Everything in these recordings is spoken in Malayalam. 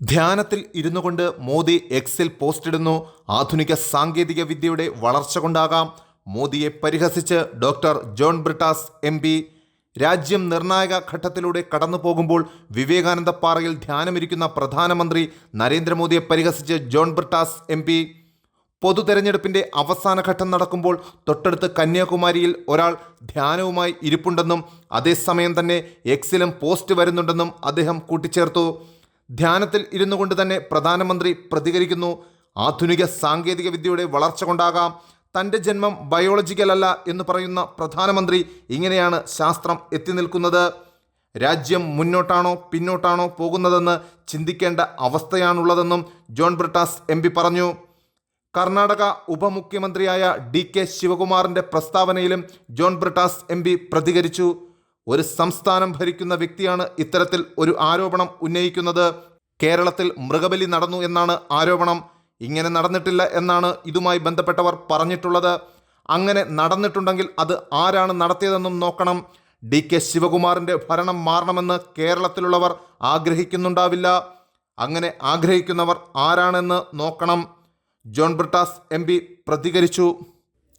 ധ്യാനത്തിൽ ഇരുന്നു കൊണ്ട് മോദി എക്സിൽ പോസ്റ്റിടുന്നു. ആധുനിക സാങ്കേതിക വിദ്യയുടെ വളർച്ച കൊണ്ടാകാം. മോദിയെ പരിഹസിച്ച് doctor John Brittas M P. രാജ്യം നിർണായക ഘട്ടത്തിലൂടെ കടന്നു പോകുമ്പോൾ വിവേകാനന്ദ പാറയിൽ ധ്യാനമിരിക്കുന്ന പ്രധാനമന്ത്രി നരേന്ദ്രമോദിയെ പരിഹസിച്ച് ജോൺ ബ്രിട്ടാസ് എം പി. പൊതു തെരഞ്ഞെടുപ്പിന്റെ അവസാന ഘട്ടം നടക്കുമ്പോൾ തൊട്ടടുത്ത് കന്യാകുമാരിയിൽ ഒരാൾ ധ്യാനവുമായി ഇരിപ്പുണ്ടെന്നും അതേസമയം തന്നെ എക്സിലും പോസ്റ്റ് വരുന്നുണ്ടെന്നും അദ്ദേഹം കൂട്ടിച്ചേർത്തു. ധ്യാനത്തിൽ ഇരുന്നു കൊണ്ട് തന്നെ പ്രധാനമന്ത്രി പ്രതികരിക്കുന്നു. ആധുനിക സാങ്കേതിക വിദ്യയുടെ വളർച്ച കൊണ്ടാകാം. തന്റെ ജന്മം ബയോളജിക്കൽ അല്ല എന്ന് പറയുന്ന പ്രധാനമന്ത്രി ഇങ്ങനെയാണ് ശാസ്ത്രം എത്തി നിൽക്കുന്നത്. രാജ്യം മുന്നോട്ടാണോ പിന്നോട്ടാണോ പോകുന്നതെന്ന് ചിന്തിക്കേണ്ട അവസ്ഥയാണുള്ളതെന്നും ജോൺ ബ്രിട്ടാസ് എം പറഞ്ഞു. കർണാടക ഉപമുഖ്യമന്ത്രിയായ ഡി കെ ശിവകുമാറിന്റെ പ്രസ്താവനയിലും ജോൺ ബ്രിട്ടാസ് എം പ്രതികരിച്ചു. ഒരു സംസ്ഥാനം ഭരിക്കുന്ന വ്യക്തിയാണ് ഇത്തരത്തിൽ ഒരു ആരോപണം ഉന്നയിക്കുന്നത്. കേരളത്തിൽ മൃഗബലി നടന്നു എന്നാണ് ആരോപണം. ഇങ്ങനെ നടന്നിട്ടില്ല എന്നാണ് ഇതുമായി ബന്ധപ്പെട്ടവർ പറഞ്ഞിട്ടുള്ളത്. അങ്ങനെ നടന്നിട്ടുണ്ടെങ്കിൽ അത് ആരാണ് നടത്തിയതെന്നും നോക്കണം. ഡി കെ ശിവകുമാറിന്റെ ഭരണം മാറണമെന്ന് കേരളത്തിലുള്ളവർ ആഗ്രഹിക്കുന്നുണ്ടാവില്ല. അങ്ങനെ ആഗ്രഹിക്കുന്നവർ ആരാണെന്ന് നോക്കണം. ജോൺ ബ്രിട്ടാസ് എം പ്രതികരിച്ചു.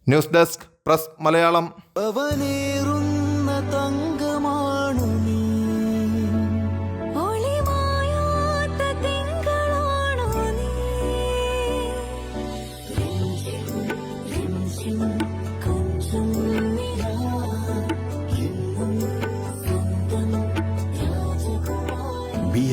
News desk press Malayalam.